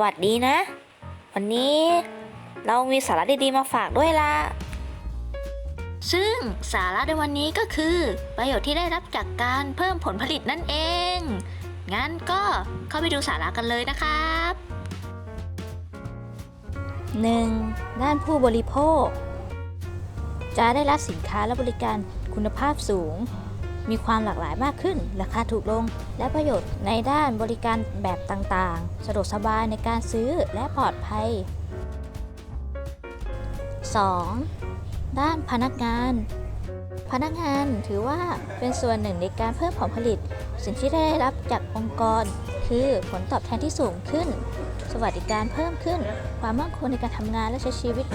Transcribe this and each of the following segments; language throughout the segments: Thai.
วัสดีนะ วันนี้เรามีสาระดีๆมาฝากด้วยล่ะซึ่งสาระในวันนี้ก็คือ ประโยชน์ที่ได้รับจากการเพิ่มผลผลิตนั่นเอง งั้นก็เข้าไปดูสาระกันเลยนะครับ 1. ด้านผู้บริโภค จะได้รับสินค้าและบริการคุณภาพสูง มีความหลากหลายมากขึ้น ราคาถูกลง และประโยชน์ในด้านบริการแบบต่างๆ สะดวกสบายในการซื้อและปลอดภัย 2. ด้านพนักงาน พนักงานถือว่าเป็นส่วนหนึ่งในการเพิ่มผลผลิต สิ่งที่ได้รับจากองค์กร คือผลตอบแทนที่สูงขึ้น สวัสดิการเพิ่มขึ้น ความมั่นคงในการทำงานและใช้ชีวิต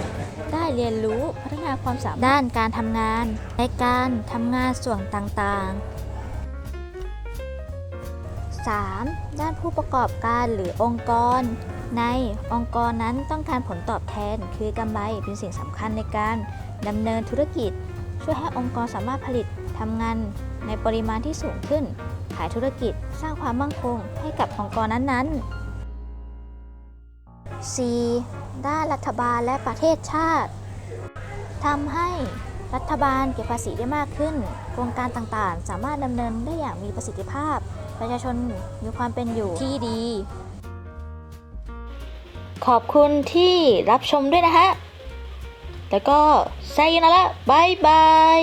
ได้เรียนรู้พัฒนาความสามารถด้านการทำงาน ในการทำงานส่วนต่างๆ 3. ด้านผู้ประกอบการหรือองค์กร ในองค์กรนั้นต้องการผลตอบแทน คือกำไรเป็นสิ่งสำคัญในการดำเนินธุรกิจ ช่วยให้องค์กรสามารถผลิตทำงานในปริมาณที่สูงขึ้น ขายธุรกิจสร้างความมั่งคงให้กับองค์กรนั้นๆ 4. ด้านรัฐบาลและประเทศชาติทำให้รัฐบาลเก็บภาษีได้มากขึ้น โครงการต่างๆ สามารถดำเนินได้อย่างมีประสิทธิภาพ ประชาชนมีความเป็นอยู่ที่ดี ขอบคุณที่รับชมด้วยนะฮะ แล้วก็ไซยนะละบายบาย